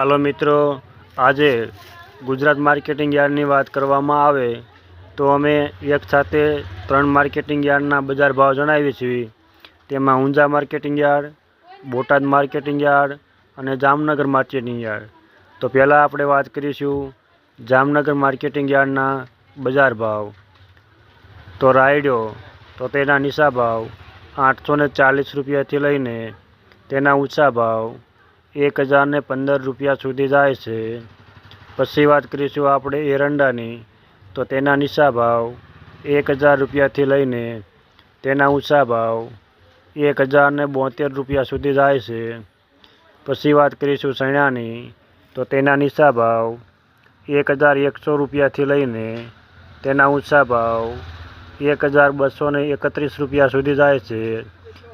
હાલો મિત્રો, આજે ગુજરાત માર્કેટિંગ યાર્ડની વાત કરવામાં આવે તો અમે એક સાથે ત્રણ માર્કેટિંગ યાર્ડના બજાર ભાવ જણાવીએ છીએ. તેમાં Unjha marketing yard, Botad marketing yard અને જામનગર માર્કેટિંગ યાર્ડ. તો પહેલાં આપણે વાત કરીશું જામનગર માર્કેટિંગ યાર્ડના બજાર ભાવ. તો રાયડો, તો તેના નીચા ભાવ આઠસો ચાલીસ રૂપિયાથી લઈને તેના ઊંચા ભાવ એક હજારને પંદર રૂપિયા સુધી જાય છે. પછી વાત કરીશું આપણે એરંડાની. તો તેના નીચા ભાવ એક હજાર રૂપિયાથી લઈને તેના ઊંચા ભાવ એક હજારને બોતેર રૂપિયા સુધી જાય છે. પછી વાત કરીશું ચણાની તો તેના નીચા ભાવ એક હજાર એકસો રૂપિયાથી લઈને તેના ઊંચા ભાવ એક હજાર બસોને એકત્રીસ રૂપિયા સુધી જાય છે.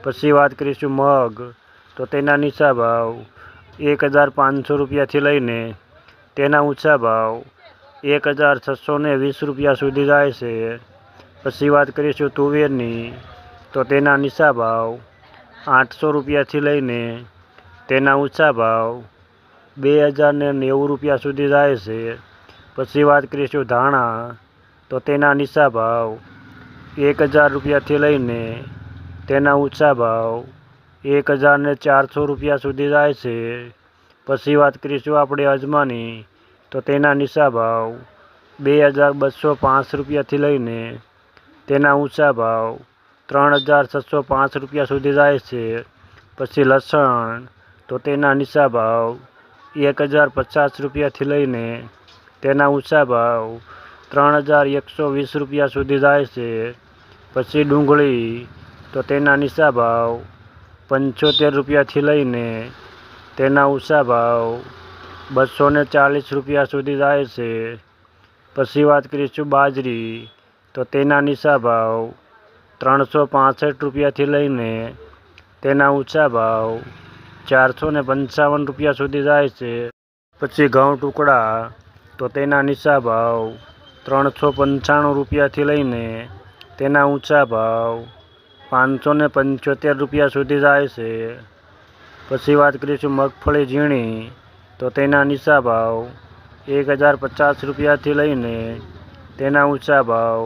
પછી વાત કરીશું મગ. તો તેના નીચા ભાવ એક હજાર પાંચસો રૂપિયાથી લઈને તેના ઊંચા ભાવ એક હજાર છસો ને વીસ રૂપિયા સુધી જાય છે. પછી વાત કરીશું તુવેરની, તો તેના નીચા ભાવ આઠસો રૂપિયાથી લઈને તેના ઊંચા ભાવ બે હજાર ને નેવું રૂપિયા સુધી જાય છે. પછી વાત કરીશું ધાણા, તો તેના નીચા ભાવ એક હજાર રૂપિયાથી લઈને તેના ઊંચા ભાવ એક હજારને ચારસો રૂપિયા સુધી જાય છે. પછી વાત કરીશું આપણે અજમાની. તો તેના નીચા ભાવ બે હજાર બસો પાંચ રૂપિયાથી લઈને તેના ઊંચા ભાવ ત્રણ હજાર છસો પાંચ રૂપિયા સુધી જાય છે. પછી લસણ, તો તેના નીચા ભાવ એક હજાર પચાસ રૂપિયાથી લઈને તેના ઊંચા ભાવ ત્રણ હજાર એકસો વીસ રૂપિયા સુધી જાય છે. પછી ડુંગળી, તો તેના નીચા ભાવ પંચોતેર રૂપિયાથી લઈને તેના ઊંચા ભાવ બસો ને ચાલીસ રૂપિયા સુધી જાય છે. પછી વાત કરીશું બાજરી. તો તેના નીચા ભાવ ત્રણસો પાસઠ રૂપિયાથી લઈને તેના ઊંચા ભાવ ચારસો ને પંચાવન રૂપિયા સુધી જાય છે. પછી ઘઉં ટુકડા. તો તેના નીચા ભાવ ત્રણસો પંચાણું રૂપિયાથી લઈને તેના ઊંચા ભાવ પાંચસો ને પંચોતેર રૂપિયા સુધી જાય છે. પછી વાત કરીશું મગફળી ઝીણી, તો તેના નીચા ભાવ એક હજાર પચાસ રૂપિયાથી લઈને તેના ઊંચા ભાવ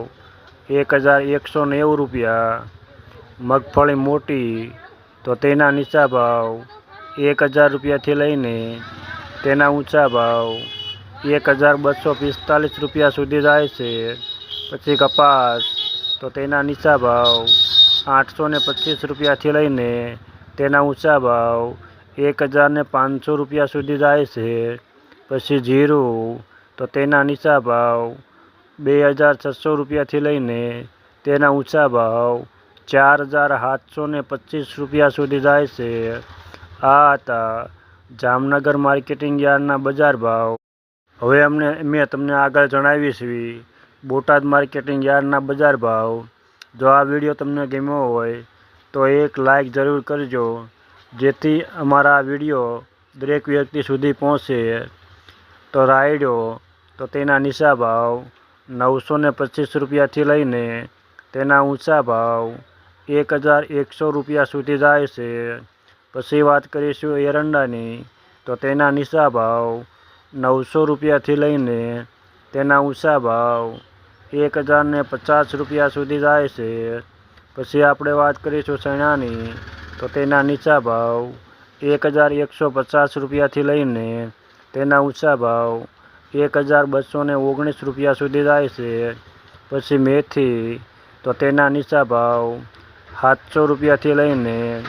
એક હજાર એકસો નેવું રૂપિયા. મગફળી મોટી, તો તેના નીચા ભાવ એક હજાર રૂપિયાથી લઈને તેના ઊંચા ભાવ એક હજાર બસો પિસ્તાલીસ રૂપિયા સુધી જાય છે. પછી કપાસ, તો તેના નીચા ભાવ આઠસો ને પચીસ રૂપિયાથી લઈને તેના ઊંચા ભાવ એક હજારને પાંચસો રૂપિયા સુધી જાય છે. પછી જીરું તો તેના નીચા ભાવ બે હજાર છસો રૂપિયાથી લઈને તેના ઊંચા ભાવ ચાર હજાર સાતસો ને પચીસ રૂપિયા સુધી જાય છે. આ હતા જામનગર માર્કેટિંગ યાર્ડના બજાર ભાવ. હવે અમને, મેં તમને આગળ જણાવી છે બોટાદ માર્કેટિંગ યાર્ડના બજાર ભાવ. જો આ વીડિયો તમને ગમ્યો હોય, તો એક લાઈક જરૂર કરજો, જેથી અમારા વીડિયો દરેક વ્યક્તિ સુધી પહોંચે. તો રાયડો, તો તેના નીચા ભાવ નવસો ને પચીસ રૂપિયાથી લઈને તેના ઊંચા ભાવ એક હજાર એકસો રૂપિયા સુધી જાય છે. પછી વાત કરીશું એરંડાની, તો તેના નીચા ભાવ નવસો રૂપિયાથી લઈને તેના ઊંચા ભાવ એક હજારને પચાસ રૂપિયા સુધી જાય છે. પછી આપણે વાત કરીશું ચણાની તો તેના નીચા ભાવ એક હજાર એકસો પચાસ રૂપિયાથી લઈને તેના ઊંચા ભાવ એક હજાર બસોને ઓગણીસ રૂપિયા સુધી જાય છે. પછી મેથી, તો તેના નીચા ભાવ સાતસો રૂપિયાથી લઈને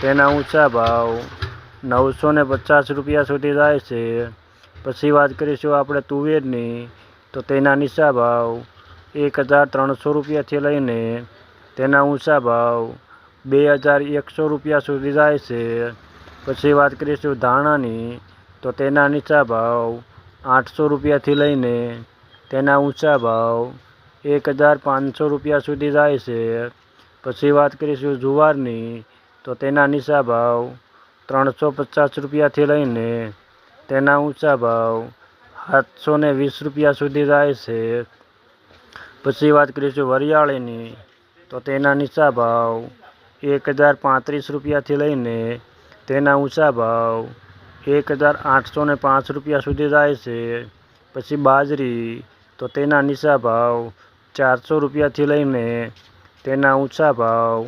તેના ઊંચા ભાવ નવસો પચાસ રૂપિયા સુધી જાય છે. પછી વાત કરીશું આપણે તુવેરની, તો તેના નીચા ભાવ એક હજાર ત્રણસો રૂપિયાથી લઈને તેના ઊંચા ભાવ બે હજાર એકસો રૂપિયા સુધી જાય છે. પછી વાત કરીશું ધાણાની, તો તેના નીચા ભાવ આઠસો રૂપિયાથી લઈને તેના ઊંચા ભાવ એક હજાર પાંચસો રૂપિયા સુધી જાય છે. પછી વાત કરીશું જુવારની, તો તેના નીચા ભાવ ત્રણસો પચાસ રૂપિયાથી લઈને તેના ઊંચા ભાવ સાતસો વીસ રૂપિયા સુધી જાય છે. પછી વાત કરીશું વરિયાળીની, તો તેના નીચા ભાવ એક હજાર પાંત્રીસ રૂપિયાથી લઈને તેના ઊંચા ભાવ એક હજાર આઠસો ને પાંચ રૂપિયા સુધી જાય છે. પછી બાજરી, તો તેના નીચા ભાવ ચારસો રૂપિયાથી લઈને તેના ઊંચા ભાવ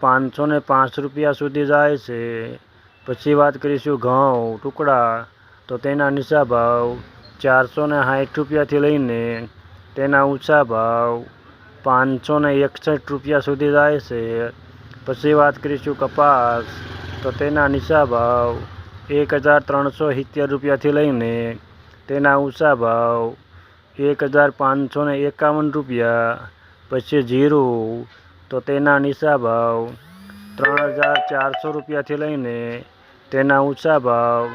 પાંચસો ને પાંચ રૂપિયા સુધી જાય છે. પછી વાત કરીશું ઘઉં, ટુકડા, તો તેના નીચા ભાવ ચારસો ને સાઠ રૂપિયાથી લઈને તેના ઊંચા ભાવ પાંચસો ને એકસઠ રૂપિયા સુધી જાય છે. પછી વાત કરીશું કપાસ. તો તેના નીચા ભાવ એક હજાર ત્રણસો સિત્તેર રૂપિયાથી લઈને તેના ઊંચા ભાવ એક હજાર પાંચસો ને એકાવન રૂપિયા. પછી જીરું. તો તેના નીચા ભાવ ત્રણ હજાર ચારસો રૂપિયાથી લઈને તેના ઊંચા ભાવ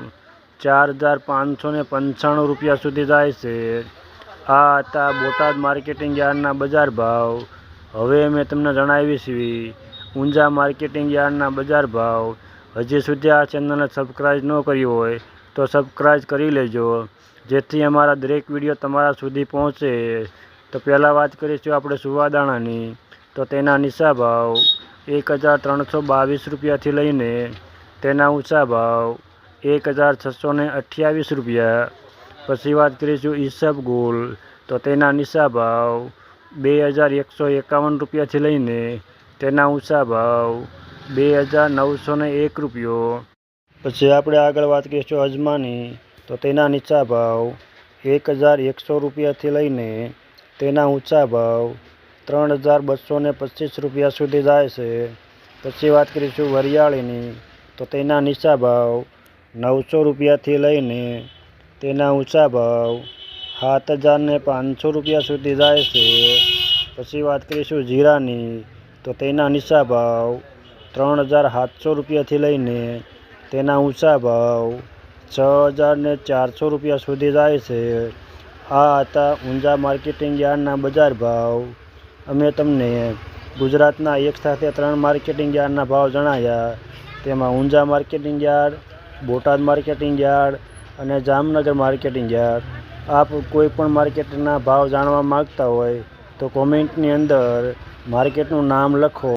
ચાર હજાર પાંચસો ને પંચાણું રૂપિયા સુધી જાય છે. આ હતા બોટાદ માર્કેટિંગ યાર્ડના બજાર ભાવ. હવે મેં તમને જણાવી છીએ ઊંઝા માર્કેટિંગ યાર્ડના બજાર ભાવ. હજી સુધી આ ચેનલને સબસ્ક્રાઈબ ન કરી હોય તો સબસ્ક્રાઈબ કરી લેજો. જેથી અમારા દરેક વીડિયો તમારા સુધી પહોંચે. તો પહેલાં વાત કરીશું આપણે સુવાદાણાની. તો તેના નીચા ભાવ એક હજાર ત્રણસો બાવીસ રૂપિયાથી લઈને તેના ઊંચા ભાવ એક હજાર છસો અઠ્યાવીસ રૂપિયા. પછી વાત કરીશું ઈસબગુલ તો તેના નીચા ભાવ બે હજાર એકસો એકાવન રૂપિયાથી લઈને તેના ઊંચા ભાવ બે હજાર નવસો એક રૂપિયો. પછી આપણે આગળ વાત કરીશું અજમાની. તો તેના નીચા ભાવ એક હજાર એકસો રૂપિયાથી લઈને તેના ઊંચા ભાવ ત્રણ હજાર બસો પચીસ રૂપિયા સુધી જાય છે. પછી વાત કરીશું વરિયાળીની. તો તેના નીચા ભાવ નવસો રૂપિયાથી લઈને તેના ઊંચા ભાવ, સાત હજારને પાંચસો રૂપિયા સુધી જાય છે. પછી વાત કરીશું જીરાની, તો તેના નીચા ભાવ ત્રણ હજાર સાતસો રૂપિયાથી લઈને તેના ઊંચા ભાવ છ હજારને ચારસો રૂપિયા સુધી જાય છે. આ હતા ઊંઝા માર્કેટિંગ યાર્ડના બજાર ભાવ. અમે તમને ગુજરાતના એક સાથે ત્રણ માર્કેટિંગ યાર્ડના ભાવ જણાવ્યા તેમાં Unjha marketing yard, Botad marketing yard અને જામનગર માર્કેટિંગ યાર્ડ આપ કોઈ પણ માર્કેટના ભાવ જાણવા માગતા હોય તો કોમેન્ટની અંદર માર્કેટનું નામ લખો.